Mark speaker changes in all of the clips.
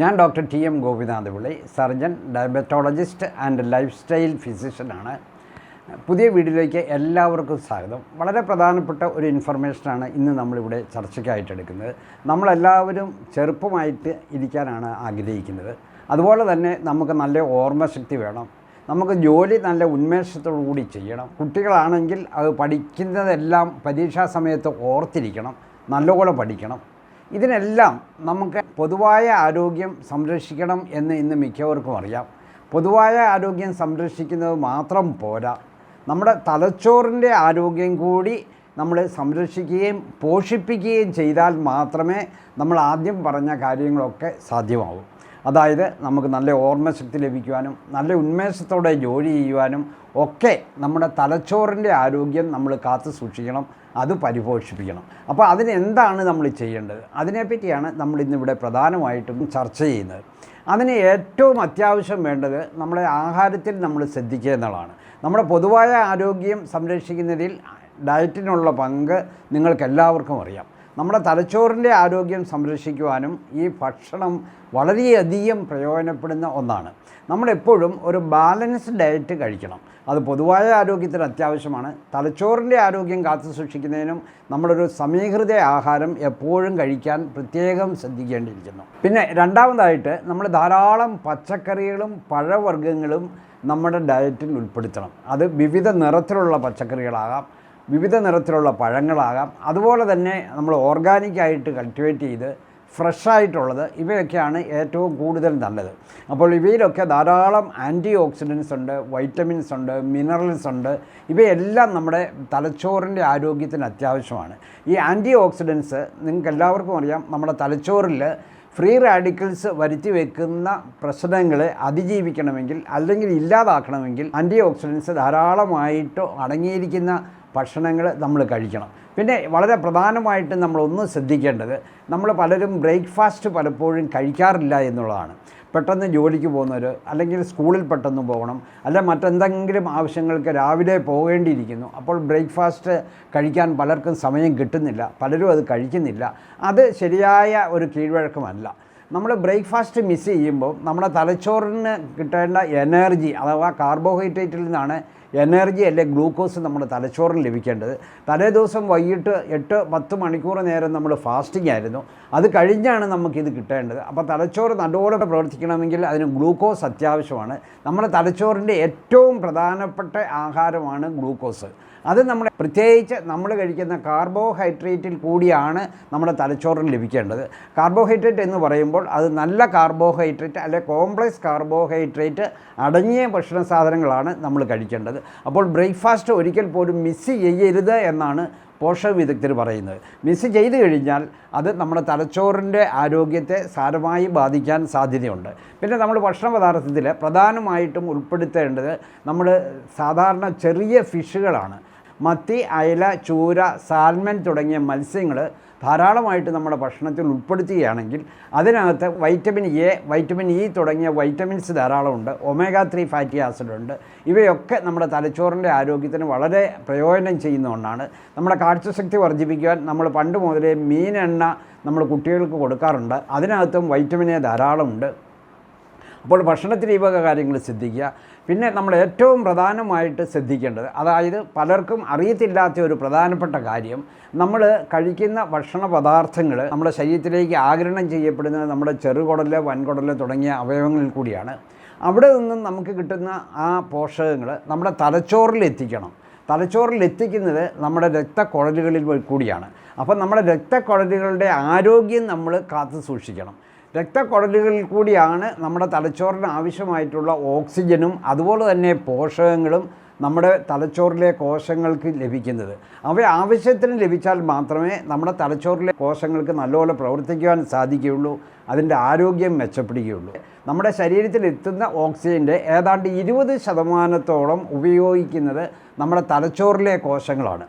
Speaker 1: ഞാൻ doctor T M Gopinath പിള്ളി surgeon diabetologist and lifestyle ഫിസിഷ്യനാണ്. പുതിയ വീഡിയോയിലേക്ക് എല്ലാവർക്കും സ്വാഗതം. വളരെ പ്രധാനപ്പെട്ട ഒരു ഇൻഫർമേഷനാണ് ഇന്ന് നമ്മളിവിടെ ചർച്ചയ്ക്കായിട്ട് എടുക്കുന്നത്. നമ്മളെല്ലാവരും ചെറുപ്പമായിട്ട് ഇരിക്കാനാണ് ആഗ്രഹിക്കുന്നത്. അതുപോലെ തന്നെ നമുക്ക് നല്ല ഓർമ്മശക്തി വേണം. നമുക്ക് ജോലി നല്ല ഉന്മേഷത്തോടു കൂടി ചെയ്യണം. കുട്ടികളാണെങ്കിൽ അത് പഠിക്കുന്നതെല്ലാം പരീക്ഷാ സമയത്ത് ഓർത്തിരിക്കണം. നല്ലപോലെ പഠിക്കണം. ഇതിനെല്ലാം നമുക്ക് പൊതുവായ ആരോഗ്യം സംരക്ഷിക്കണം എന്ന് ഇന്ന് മിക്കവർക്കും അറിയാം. പൊതുവായ ആരോഗ്യം സംരക്ഷിക്കുന്നത് മാത്രം പോരാ. നമ്മുടെ തലച്ചോറിന്റെ ആരോഗ്യം കൂടി നമ്മൾ സംരക്ഷിക്കുകയും പോഷിപ്പിക്കുകയും ചെയ്താൽ മാത്രമേ നമ്മൾ ആദ്യം പറഞ്ഞ കാര്യങ്ങളൊക്കെ സാധ്യമാവൂ. അതായത് നമുക്ക് നല്ല ഓർമ്മശക്തി ലഭിക്കുവാനും നല്ല ഉന്മേഷത്തോടെ ജോലി ചെയ്യുവാനും ഒക്കെ നമ്മുടെ തലച്ചോറിന്റെ ആരോഗ്യം നമ്മൾ കാത്തു സൂക്ഷിക്കണം അത് പരിപോഷിപ്പിക്കണം. അപ്പോൾ അതിനെന്താണ് നമ്മൾ ചെയ്യേണ്ടത്? അതിനെപ്പറ്റിയാണ് നമ്മൾ ഇന്നിവിടെ പ്രധാനമായിട്ടും ചർച്ച ചെയ്യുന്നത്. അതിന് ഏറ്റവും അത്യാവശ്യം വേണ്ടത് നമ്മുടെ ആഹാരത്തിൽ നമ്മൾ ശ്രദ്ധിക്കുക എന്നുള്ളതാണ്. നമ്മുടെ പൊതുവായ ആരോഗ്യം സംരക്ഷിക്കുന്നതിൽ ഡയറ്റിനുള്ള പങ്ക് നിങ്ങൾക്കെല്ലാവർക്കും അറിയാം. നമ്മുടെ തലച്ചോറിന്റെ ആരോഗ്യം സംരക്ഷിക്കുവാനും ഈ ഭക്ഷണം വളരെയധികം പ്രയോജനപ്പെടുന്ന ഒന്നാണ്. നമ്മളെപ്പോഴും ഒരു ബാലൻസ്ഡ് ഡയറ്റ് കഴിക്കണം. അത് പൊതുവായ ആരോഗ്യത്തിന് അത്യാവശ്യമാണ്. തലച്ചോറിന്റെ ആരോഗ്യം കാത്തു സൂക്ഷിക്കുന്നതിനും നമ്മളൊരു സമീകൃത ആഹാരം എപ്പോഴും കഴിക്കാൻ പ്രത്യേകം ശ്രദ്ധിക്കേണ്ടിയിരിക്കുന്നു. പിന്നെ രണ്ടാമതായിട്ട് നമ്മൾ ധാരാളം പച്ചക്കറികളും പഴവർഗങ്ങളും നമ്മുടെ ഡയറ്റിൽ ഉൾപ്പെടുത്തണം. അത് വിവിധ നിറത്തിലുള്ള പച്ചക്കറികളാകാം. വിവിധ നിറത്തിലുള്ള പഴങ്ങളാകാം. അതുപോലെ തന്നെ നമ്മൾ ഓർഗാനിക്കായിട്ട് കൾട്ടിവേറ്റ് ചെയ്ത് ഫ്രഷായിട്ടുള്ളത് ഇവയൊക്കെയാണ് ഏറ്റവും കൂടുതൽ നല്ലത്. അപ്പോൾ ഇവയിലൊക്കെ ധാരാളം ആന്റി ഓക്സിഡൻസ് ഉണ്ട് വൈറ്റമിൻസ് ഉണ്ട് മിനറൽസ് ഉണ്ട്. ഇവയെല്ലാം നമ്മുടെ തലച്ചോറിന്റെ ആരോഗ്യത്തിന് അത്യാവശ്യമാണ്. ഈ ആന്റി ഓക്സിഡൻസ് നിങ്ങൾക്ക് എല്ലാവർക്കും അറിയാം നമ്മുടെ തലച്ചോറിൽ ഫ്രീ റാഡിക്കൽസ് വരുത്തി വെക്കുന്ന പ്രശ്നങ്ങളെ അതിജീവിക്കണമെങ്കിൽ അല്ലെങ്കിൽ ഇല്ലാതാക്കണമെങ്കിൽ ആന്റി ഓക്സിഡൻസ് ധാരാളമായിട്ട് അടങ്ങിയിരിക്കുന്ന ഭക്ഷണങ്ങൾ നമ്മൾ കഴിക്കണം. പിന്നെ വളരെ പ്രധാനമായിട്ട് നമ്മളൊന്ന് ശ്രദ്ധിക്കേണ്ടത് നമ്മൾ പലരും ബ്രേക്ക്ഫാസ്റ്റ് പലപ്പോഴും കഴിക്കാറില്ല എന്നുള്ളതാണ്. പെട്ടെന്ന് ജോലിക്ക് പോകുന്നവർ അല്ലെങ്കിൽ സ്കൂളിൽ പെട്ടെന്ന് പോകണം അല്ല മറ്റെന്തെങ്കിലും ആവശ്യങ്ങൾക്ക് രാവിലെ പോകേണ്ടിയിരിക്കുന്നു. അപ്പോൾ ബ്രേക്ക്ഫാസ്റ്റ് കഴിക്കാൻ പലർക്കും സമയം കിട്ടുന്നില്ല. പലരും അത് കഴിക്കുന്നില്ല. അത് ശരിയായ ഒരു കീഴ്വഴക്കമല്ല. നമ്മൾ ബ്രേക്ക്ഫാസ്റ്റ് മിസ് ചെയ്യുമ്പോൾ നമ്മുടെ തലച്ചോറിന് കിട്ടേണ്ട എനർജി അഥവാ കാർബോഹൈഡ്രേറ്റിൽ നിന്നാണ് എനർജി അല്ലെ ഗ്ലൂക്കോസ് നമ്മുടെ തലച്ചോറിന് ലഭിക്കേണ്ടത്. തലേ ദിവസം വൈകിട്ട് എട്ട് പത്ത് മണിക്കൂർ നേരം നമ്മൾ ഫാസ്റ്റിംഗ് ആയിരുന്നു. അത് കഴിഞ്ഞാണ് നമുക്കിത് കിട്ടേണ്ടത്. അപ്പോൾ തലച്ചോറ് നല്ലപോലെ പ്രവർത്തിക്കണമെങ്കിൽ അതിന് ഗ്ലൂക്കോസ് അത്യാവശ്യമാണ്. നമ്മുടെ തലച്ചോറിന്റെ ഏറ്റവും പ്രധാനപ്പെട്ട ആഹാരമാണ് ഗ്ലൂക്കോസ് അത് നമ്മൾ പ്രത്യേകിച്ച് നമ്മൾ കഴിക്കുന്ന കാർബോഹൈഡ്രേറ്റിൽ കൂടിയാണ് നമ്മുടെ തലച്ചോറിന് ലഭിക്കേണ്ടത്. കാർബോഹൈഡ്രേറ്റ് എന്ന് പറയുമ്പോൾ അത് നല്ല കാർബോഹൈഡ്രേറ്റ് അല്ലെ കോംപ്ലക്സ് കാർബോഹൈഡ്രേറ്റ് അടങ്ങിയ ഭക്ഷണ സാധനങ്ങളാണ് നമ്മൾ കഴിക്കേണ്ടത്. അപ്പോൾ ബ്രേക്ക്ഫാസ്റ്റ് ഒരിക്കൽ പോലും മിസ് ചെയ്യരുത് എന്നാണ് പോഷക വിദഗ്ധർ പറയുന്നത്. മിസ് ചെയ്തു കഴിഞ്ഞാൽ അത് നമ്മുടെ തലച്ചോറിന്റെ ആരോഗ്യത്തെ സാരമായി ബാധിക്കാൻ സാധ്യതയുണ്ട്. പിന്നെ നമ്മൾ ഭക്ഷണ പദാർത്ഥത്തിൽ പ്രധാനമായിട്ടും ഉൾപ്പെടുത്തേണ്ടത് നമ്മൾ സാധാരണ ചെറിയ ഫിഷുകളാണ് മത്തി അയല ചൂര സാൽമൻ തുടങ്ങിയ മത്സ്യങ്ങൾ ധാരാളമായിട്ട് നമ്മുടെ ഭക്ഷണത്തിൽ ഉൾപ്പെടുത്തുകയാണെങ്കിൽ അതിനകത്ത് വൈറ്റമിൻ എ വൈറ്റമിൻ ഇ തുടങ്ങിയ വൈറ്റമിൻസ് ധാരാളമുണ്ട് ഒമേഗ ത്രീ ഫാറ്റി ആസിഡ് ഉണ്ട് ഇവയൊക്കെ നമ്മുടെ തലച്ചോറിന്റെ ആരോഗ്യത്തിന് വളരെ പ്രയോജനം ചെയ്യുന്ന ഒന്നാണ്. നമ്മുടെ കാഴ്ചശക്തി വർദ്ധിപ്പിക്കുവാൻ നമ്മൾ പണ്ട് മുതലേ മീനെണ്ണ നമ്മൾ കുട്ടികൾക്ക് കൊടുക്കാറുണ്ട്. അതിനകത്തും വൈറ്റമിൻ എ ധാരാളമുണ്ട്. അപ്പോൾ ഭക്ഷണത്തിൽ ഈ വക കാര്യങ്ങൾ ശ്രദ്ധിക്കുക. പിന്നെ നമ്മൾ ഏറ്റവും പ്രധാനമായിട്ട് ശ്രദ്ധിക്കേണ്ടത് അതായത് പലർക്കും അറിയത്തില്ലാത്ത ഒരു പ്രധാനപ്പെട്ട കാര്യം നമ്മൾ കഴിക്കുന്ന ഭക്ഷണ പദാർത്ഥങ്ങൾ നമ്മുടെ ശരീരത്തിലേക്ക് ആഗിരണം ചെയ്യപ്പെടുന്നത് നമ്മുടെ ചെറുകുടൽ വൻകുടൽ തുടങ്ങിയ അവയവങ്ങളിൽ കൂടിയാണ്. അവിടെ നിന്നും നമുക്ക് കിട്ടുന്ന ആ പോഷകങ്ങൾ നമ്മുടെ തലച്ചോറിൽ എത്തിക്കണം. തലച്ചോറിൽ എത്തിക്കുന്നത് നമ്മുടെ രക്തക്കുഴലുകളിൽ കൂടിയാണ്. അപ്പം നമ്മുടെ രക്തക്കുഴലുകളുടെ ആരോഗ്യം നമ്മൾ കാത്തു സൂക്ഷിക്കണം. രക്തക്കുഴലുകളിൽ കൂടിയാണ് നമ്മുടെ തലച്ചോറിന് ആവശ്യമായിട്ടുള്ള ഓക്സിജനും അതുപോലെ തന്നെ പോഷകങ്ങളും നമ്മുടെ തലച്ചോറിലെ കോശങ്ങൾക്ക് ലഭിക്കുന്നത്. അവ ആവശ്യത്തിന് ലഭിച്ചാൽ മാത്രമേ നമ്മുടെ തലച്ചോറിലെ കോശങ്ങൾക്ക് നല്ലപോലെ പ്രവർത്തിക്കുവാൻ സാധിക്കുകയുള്ളൂ അതിന്റെ ആരോഗ്യം മെച്ചപ്പെടുകയുള്ളൂ. നമ്മുടെ ശരീരത്തിൽ എത്തുന്ന ഓക്സിജന്റെ ഏതാണ്ട് ഇരുപത് ശതമാനത്തോളം ഉപയോഗിക്കുന്നത് നമ്മുടെ തലച്ചോറിലെ കോശങ്ങളാണ്.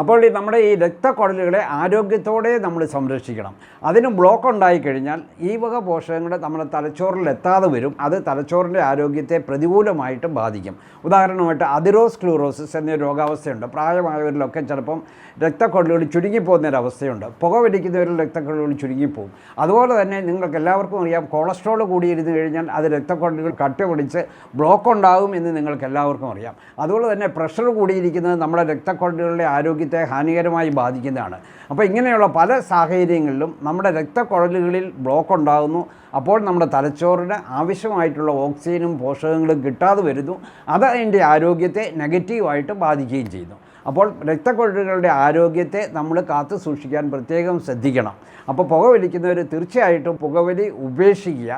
Speaker 1: അപ്പോൾ ഈ നമ്മുടെ ഈ രക്തക്കുഴലുകളെ ആരോഗ്യത്തോടെ നമ്മൾ സംരക്ഷിക്കണം. അതിന് ബ്ലോക്ക് ഉണ്ടായിക്കഴിഞ്ഞാൽ ഈ വക പോഷകങ്ങൾ നമ്മുടെ തലച്ചോറിൽ എത്താതെ വരും. അത് തലച്ചോറിന്റെ ആരോഗ്യത്തെ പ്രതികൂലമായിട്ട് ബാധിക്കും. ഉദാഹരണമായിട്ട് അതിറോസ്ക്ലൂറോസിസ് എന്ന രോഗാവസ്ഥയുണ്ട്. പ്രായമായവരിലൊക്കെ ചിലപ്പം രക്തക്കൊള്ളുകൾ ചുരുങ്ങിപ്പോകുന്ന ഒരു അവസ്ഥയുണ്ട് പുകവലിക്കുന്നവരിൽ രക്തക്കൊള്ളുകൾ ചുരുങ്ങിപ്പോകും. അതുപോലെ തന്നെ നിങ്ങൾക്ക് എല്ലാവർക്കും അറിയാം കൊളസ്ട്രോൾ കൂടിയിരുന്ന് കഴിഞ്ഞാൽ അത് രക്തക്കൊള്ളുകൾ കട്ട പിടിച്ച് ബ്ലോക്ക് ഉണ്ടാകും എന്ന് നിങ്ങൾക്ക് എല്ലാവർക്കും അറിയാം. അതുപോലെ തന്നെ പ്രഷർ കൂടിയിരിക്കുന്നത് നമ്മുടെ രക്തക്കൊള്ളുകളുടെ ആരോഗ്യത്തെ ഹാനികരമായി ബാധിക്കുന്നതാണ്. അപ്പോൾ ഇങ്ങനെയുള്ള പല സാഹചര്യങ്ങളിലും നമ്മുടെ രക്തക്കുഴലുകളിൽ ബ്ലോക്ക് ഉണ്ടാകുന്നു. അപ്പോൾ നമ്മുടെ തലച്ചോറിന് ആവശ്യമായിട്ടുള്ള ഓക്സിജനും പോഷകങ്ങളും കിട്ടാതെ വരുന്നു. അത് അതിന്റെ ആരോഗ്യത്തെ നെഗറ്റീവായിട്ട് ബാധിക്കുകയും ചെയ്യുന്നു. അപ്പോൾ രക്തക്കുഴലുകളുടെ ആരോഗ്യത്തെ നമ്മൾ കാത്തു സൂക്ഷിക്കാൻ പ്രത്യേകം ശ്രദ്ധിക്കണം. അപ്പോൾ പുകവലിക്കുന്നവർ തീർച്ചയായിട്ടും പുകവലി ഉപേക്ഷിക്കുക.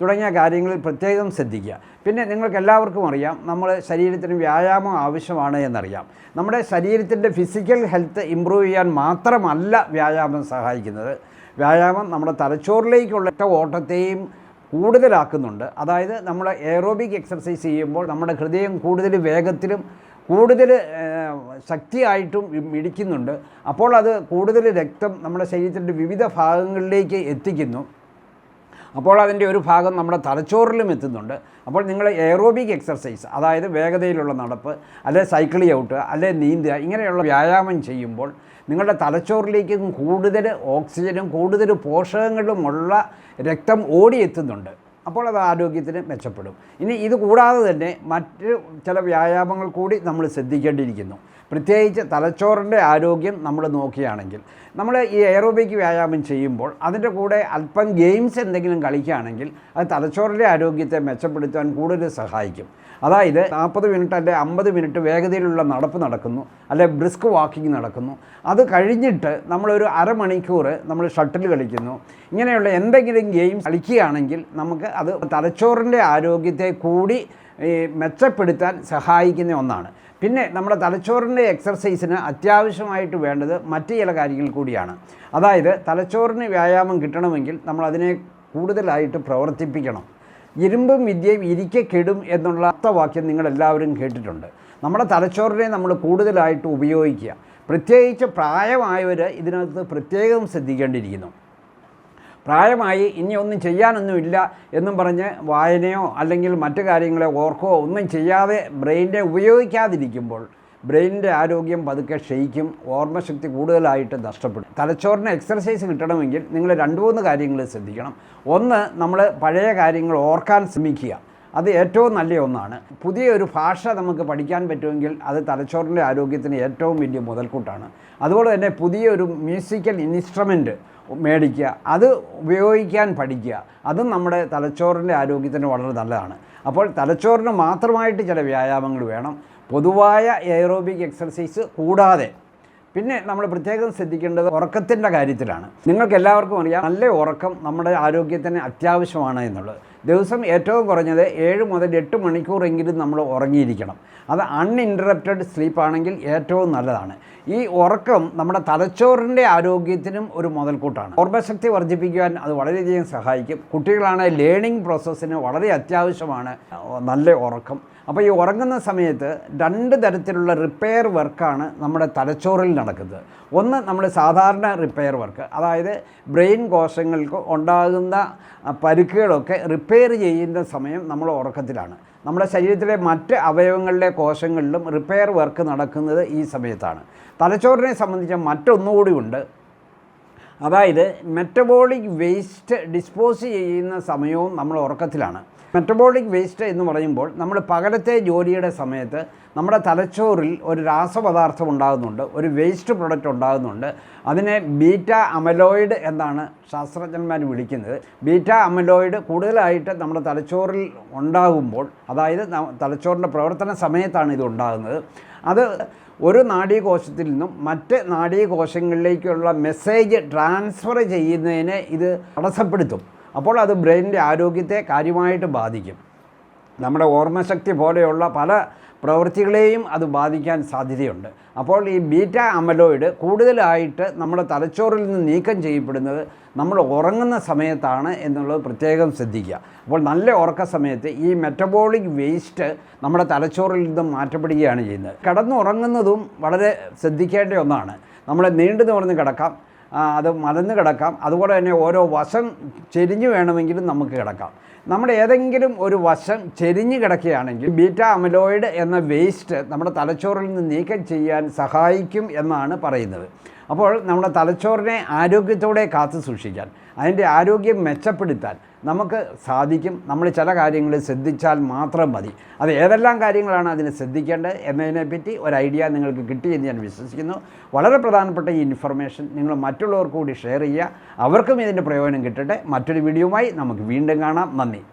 Speaker 1: തുടങ്ങിയ കാര്യങ്ങളിൽ പ്രത്യേകം ശ്രദ്ധിക്കുക. പിന്നെ നിങ്ങൾക്ക് എല്ലാവർക്കും അറിയാം നമ്മൾ ശരീരത്തിന് വ്യായാമം ആവശ്യമാണ് എന്നറിയാം. നമ്മുടെ ശരീരത്തിന്റെ ഫിസിക്കൽ ഹെൽത്ത് ഇമ്പ്രൂവ് ചെയ്യാൻ മാത്രമല്ല വ്യായാമം സഹായിക്കുന്നത്. വ്യായാമം നമ്മുടെ തലച്ചോറിലേക്കുള്ള ഓട്ടത്തെയും കൂടുതലാക്കുന്നുണ്ട്. അതായത് നമ്മൾ എയറോബിക് എക്സർസൈസ് ചെയ്യുമ്പോൾ നമ്മുടെ ഹൃദയം കൂടുതൽ വേഗത്തിലും കൂടുതൽ ശക്തിയായിട്ടും മിടിക്കുന്നുണ്ട് അപ്പോൾ അത് കൂടുതൽ രക്തം നമ്മുടെ ശരീരത്തിന്റെ വിവിധ ഭാഗങ്ങളിലേക്ക് എത്തിക്കുന്നു. അപ്പോൾ അതിന്റെ ഒരു ഭാഗം നമ്മുടെ തലച്ചോറിലും എത്തുന്നുണ്ട്. അപ്പോൾ നിങ്ങൾ എയറോബിക് എക്സർസൈസ് അതായത് വേഗതയിലുള്ള നടപ്പ് അല്ലെ സൈക്കിൾ ഔട്ട് അല്ലെ നീന്തുക ഇങ്ങനെയുള്ള വ്യായാമം ചെയ്യുമ്പോൾ നിങ്ങളുടെ തലച്ചോറിലേക്കും കൂടുതൽ ഓക്സിജനും കൂടുതൽ പോഷകങ്ങളുമുള്ള രക്തം ഓടിയെത്തുന്നുണ്ട് അപ്പോൾ അത് ആരോഗ്യത്തിന് മെച്ചപ്പെടും. ഇനി ഇത് കൂടാതെ തന്നെ മറ്റ് ചില വ്യായാമങ്ങൾ കൂടി നമ്മൾ ശ്രദ്ധിക്കേണ്ടിയിരിക്കുന്നു. പ്രത്യേകിച്ച് തലച്ചോറിന്റെ ആരോഗ്യം നമ്മൾ നോക്കുകയാണെങ്കിൽ നമ്മൾ ഈ എയറോബിക് വ്യായാമം ചെയ്യുമ്പോൾ അതിന്റെ കൂടെ അല്പം ഗെയിംസ് എന്തെങ്കിലും കളിക്കുകയാണെങ്കിൽ അത് തലച്ചോറിന്റെ ആരോഗ്യത്തെ മെച്ചപ്പെടുത്താൻ കൂടുതൽ സഹായിക്കും. അതായത് നാൽപ്പത് മിനിറ്റ് അല്ലെ അമ്പത് മിനിറ്റ് വേഗതയിലുള്ള നടപ്പ് നടക്കുന്നു അല്ലെ ബ്രിസ്ക് വാക്കിംഗ് നടക്കുന്നു. അത് കഴിഞ്ഞിട്ട് നമ്മളൊരു അരമണിക്കൂർ നമ്മൾ ഷട്ടിൽ കളിക്കുന്നു. ഇങ്ങനെയുള്ള എന്തെങ്കിലും ഗെയിംസ് കളിക്കുകയാണെങ്കിൽ നമുക്ക് അത് തലച്ചോറിന്റെ ആരോഗ്യത്തെ കൂടി മെച്ചപ്പെടുത്താൻ സഹായിക്കുന്ന ഒന്നാണ്. പിന്നെ നമ്മുടെ തലച്ചോറിന്റെ എക്സർസൈസിന് അത്യാവശ്യമായിട്ട് വേണ്ടത് മറ്റു ചില കാര്യങ്ങൾ കൂടിയാണ്. അതായത് തലച്ചോറിന് വ്യായാമം കിട്ടണമെങ്കിൽ നമ്മൾ അതിനെ കൂടുതലായിട്ട് പ്രവർത്തിപ്പിക്കണം. ഇരുമ്പും വിദ്യയും ഇരിക്കെ കെടും എന്നുള്ള അർത്ഥവാക്യം നിങ്ങളെല്ലാവരും കേട്ടിട്ടുണ്ട്. നമ്മുടെ തലച്ചോറിനെ നമ്മൾ കൂടുതലായിട്ട് ഉപയോഗിക്കുക. പ്രത്യേകിച്ച് പ്രായമായവർ ഇതിനകത്ത് പ്രത്യേകം ശ്രദ്ധിക്കേണ്ടിയിരിക്കുന്നു. പ്രായമായി ഇനി ഒന്നും ചെയ്യാനൊന്നുമില്ല എന്നും പറഞ്ഞ് വായനയോ അല്ലെങ്കിൽ മറ്റു കാര്യങ്ങളെ ഓർക്കോ ഒന്നും ചെയ്യാതെ ബ്രെയിനെ ഉപയോഗിക്കാതിരിക്കുമ്പോൾ ബ്രെയിനിന്റെ ആരോഗ്യം പതുക്കെ ക്ഷയിക്കും ഓർമ്മശക്തി കൂടുതലായിട്ട് നഷ്ടപ്പെടും. തലച്ചോറിന് എക്സർസൈസ് കിട്ടണമെങ്കിൽ നിങ്ങൾ രണ്ട് മൂന്ന് കാര്യങ്ങൾ ശ്രദ്ധിക്കണം. ഒന്ന് നമ്മൾ പഴയ കാര്യങ്ങൾ ഓർക്കാൻ ശ്രമിക്കുക. അത് ഏറ്റവും നല്ല ഒന്നാണ്. പുതിയൊരു ഭാഷ നമുക്ക് പഠിക്കാൻ പറ്റുമെങ്കിൽ അത് തലച്ചോറിന്റെ ആരോഗ്യത്തിന് ഏറ്റവും വലിയ മുതൽക്കൂട്ടാണ്. അതുപോലെ തന്നെ പുതിയൊരു മ്യൂസിക്കൽ ഇൻസ്ട്രുമെന്റ് മേടിക്കുക അത് ഉപയോഗിക്കാൻ പഠിക്കുക അതും നമ്മുടെ തലച്ചോറിന്റെ ആരോഗ്യത്തിന് വളരെ നല്ലതാണ്. അപ്പോൾ തലച്ചോറിന് മാത്രമായിട്ട് ചില വ്യായാമങ്ങൾ വേണം. പൊതുവായ എയറോബിക് എക്സർസൈസ് കൂടാതെ. പിന്നെ നമ്മൾ പ്രത്യേകം ശ്രദ്ധിക്കേണ്ടത് ഉറക്കത്തിന്റെ കാര്യത്തിലാണ്. നിങ്ങൾക്ക് എല്ലാവർക്കും അറിയാം നല്ല ഉറക്കം നമ്മുടെ ആരോഗ്യത്തിന് അത്യാവശ്യമാണ് എന്നുള്ളത്. ദിവസം ഏറ്റവും കുറഞ്ഞത് ഏഴ് മുതൽ എട്ട് മണിക്കൂറെങ്കിലും നമ്മൾ ഉറങ്ങിയിരിക്കണം. അത് അൺഇന്ററപ്റ്റഡ് സ്ലീപ്പ് ആണെങ്കിൽ ഏറ്റവും നല്ലതാണ്. ഈ ഉറക്കം നമ്മുടെ തലച്ചോറിന്റെ ആരോഗ്യത്തിനും ഒരു മുതൽക്കൂട്ടാണ്. ഓർമ്മശക്തി വർദ്ധിപ്പിക്കുവാൻ അത് വളരെയധികം സഹായിക്കും. കുട്ടികളാണ് ലേണിംഗ് പ്രോസസ്സിന് വളരെ അത്യാവശ്യമാണ്. നല്ല ഉറക്കം. അപ്പോൾ ഈ ഉറങ്ങുന്ന സമയത്ത് രണ്ട് തരത്തിലുള്ള റിപ്പയർ വർക്കാണ് നമ്മുടെ തലച്ചോറിൽ നടക്കുന്നത്. ഒന്ന് നമ്മൾ സാധാരണ റിപ്പയർ വർക്ക് അതായത് ബ്രെയിൻ കോശങ്ങൾക്ക് ഉണ്ടാകുന്ന പരുക്കുകളൊക്കെ റിപ്പയർ ചെയ്യുന്ന സമയം നമ്മൾ ഉറക്കത്തിലാണ്. നമ്മുടെ ശരീരത്തിലെ മറ്റ് അവയവങ്ങളിലെ കോശങ്ങളിലും റിപ്പയർ വർക്ക് നടക്കുന്നത് ഈ സമയത്താണ്. തലച്ചോറിനെ സംബന്ധിച്ച മറ്റൊന്നുകൂടി ഉണ്ട്. അതായത് മെറ്റബോളിക് വേസ്റ്റ് ഡിസ്പോസ് ചെയ്യുന്ന സമയവും നമ്മൾ ഉറക്കത്തിലാണ്. മെറ്റബോളിക് വേസ്റ്റ് എന്ന് പറയുമ്പോൾ നമ്മൾ പകലത്തെ ജോലിയുടെ സമയത്ത് നമ്മുടെ തലച്ചോറിൽ ഒരു രാസപദാർത്ഥം ഉണ്ടാകുന്നുണ്ട് ഒരു വേസ്റ്റ് പ്രൊഡക്റ്റ് ഉണ്ടാകുന്നുണ്ട്. അതിനെ ബീറ്റ അമലോയിഡ് എന്നാണ് ശാസ്ത്രജ്ഞന്മാർ വിളിക്കുന്നത്. ബീറ്റ അമലോയിഡ് കൂടുതലായിട്ട് നമ്മുടെ തലച്ചോറിൽ ഉണ്ടാകുമ്പോൾ അതായത് തലച്ചോറിന്റെ പ്രവർത്തന സമയത്താണ് ഇത് ഉണ്ടാകുന്നത്. അത് ഒരു നാഡീകോശത്തിൽ നിന്നും മറ്റ് നാഡീകോശങ്ങളിലേക്കുള്ള മെസ്സേജ് ട്രാൻസ്ഫർ ചെയ്യുന്നതിനെ ഇത് തടസ്സപ്പെടുത്തും. അപ്പോൾ അത് ബ്രെയിനിന്റെ ആരോഗ്യത്തെ കാര്യമായിട്ട് ബാധിക്കും. നമ്മുടെ ഓർമ്മശക്തി പോലെയുള്ള പല പ്രവൃത്തികളെയും അത് ബാധിക്കാൻ സാധ്യതയുണ്ട്. അപ്പോൾ ഈ ബീറ്റ അമലോയിഡ് കൂടുതലായിട്ട് നമ്മുടെ തലച്ചോറിൽ നിന്ന് നീക്കം ചെയ്യപ്പെടുന്നത് നമ്മൾ ഉറങ്ങുന്ന സമയത്താണ് എന്നുള്ളത് പ്രത്യേകം ശ്രദ്ധിക്കുക. അപ്പോൾ നല്ല ഉറക്ക സമയത്ത് ഈ മെറ്റബോളിക് വേസ്റ്റ് നമ്മുടെ തലച്ചോറിൽ നിന്നും മാറ്റപ്പെടുകയാണ് ചെയ്യുന്നത്. കിടന്നുറങ്ങുന്നതും വളരെ ശ്രദ്ധിക്കേണ്ട ഒന്നാണ്. നമ്മൾ നീണ്ടു നിവർന്ന് കിടക്കാം. അത് മലന്ന് കിടക്കാം. അതുപോലെ തന്നെ ഓരോ വശം ചെരിഞ്ഞു വേണമെങ്കിലും നമുക്ക് കിടക്കാം. നമ്മുടെ ഏതെങ്കിലും ഒരു വശം ചെരിഞ്ഞ് കിടക്കുകയാണെങ്കിൽ ബീറ്റ അമലോയിഡ് എന്ന വേസ്റ്റ് നമ്മുടെ തലച്ചോറിൽ നിന്ന് നീക്കം ചെയ്യാൻ സഹായിക്കും എന്നാണ് പറയുന്നത്. അപ്പോൾ നമ്മുടെ തലച്ചോറിനെ ആരോഗ്യത്തോടെ കാത്തു സൂക്ഷിക്കാൻ അതിന്റെ ആരോഗ്യം മെച്ചപ്പെടുത്താൻ നമുക്ക് സാധിക്കും. നമ്മൾ ചില കാര്യങ്ങൾ ശ്രദ്ധിച്ചാൽ മാത്രം മതി. അത് ഏതെല്ലാം കാര്യങ്ങളാണ് അതിന് ശ്രദ്ധിക്കേണ്ടത് എന്നതിനെപ്പറ്റി ഒരു ഐഡിയ നിങ്ങൾക്ക് കിട്ടിയെന്ന് ഞാൻ വിശ്വസിക്കുന്നു. വളരെ പ്രധാനപ്പെട്ട ഈ ഇൻഫർമേഷൻ നിങ്ങൾ മറ്റുള്ളവർക്ക് കൂടി ഷെയർ ചെയ്യുക. അവർക്കും ഇതിന്റെ പ്രയോജനം കിട്ടട്ടെ. മറ്റൊരു വീഡിയോയുമായി നമുക്ക് വീണ്ടും കാണാം. നന്ദി.